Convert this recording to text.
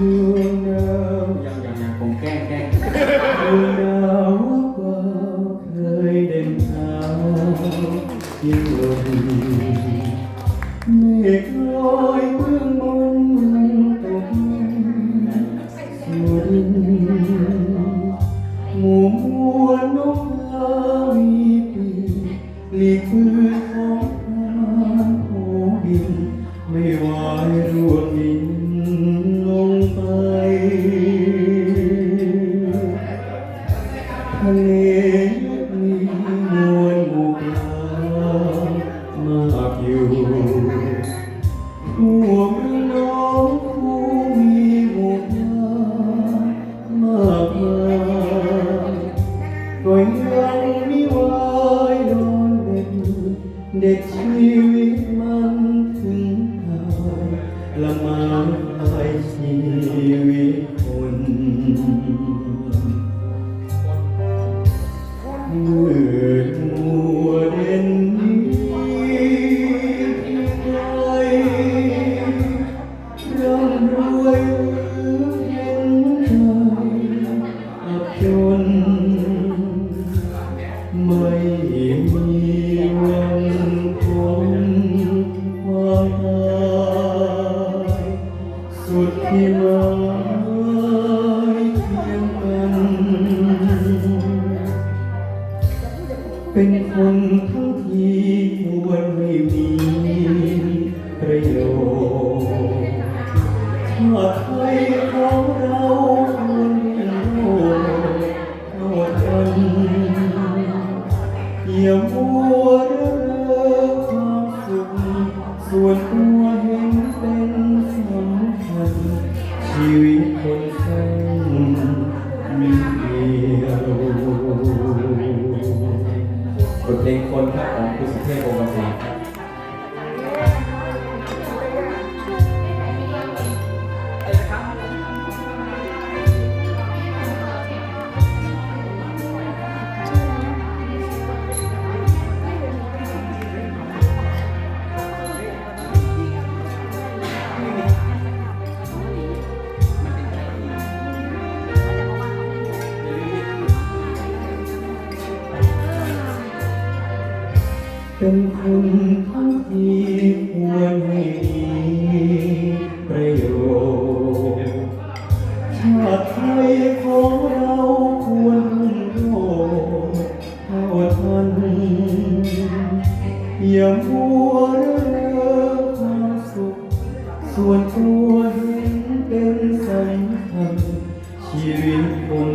ดวงดาวยังยังยังผมแกล้งแกล้งดวงดาวว่าเคยเด่นขาวยิ่งลงเมฆลอยเบื้องบนตกสุรินหมู่มวนกกามีปีหลีกมือของพราโหบิน ไม่ไหวร่วงดิน เลมีมวลหมู่ปลามากอยู่ทั่วเมืองน้องคู่มีหมู่ปลามากมายก็ยังมีวายโดนเด็ดเด็ดชีวิตมันถึงตายละมาลายชีวิตคน สุดที่มา เป็นคนทั้งทีควรไม่มีประโยชน์ชาติไทยของเราควรเรียนรู้เท่ากันอย่ามัวระเรอความสุขส่วนตัวเห็นเป็นสำคัญชีวิตคนสั้นมี เพลงคนครับของคุณสุเทพวงศ์กำแพงครับ เป็นคนทั้งที่ควรให้มีประโยชน์ชาติไทยของเราควรโรจน์เท่าทันอย่ามัวเระเรอความสุข ส่วนตัวเห็นเป็นสำคัญชีวิตคน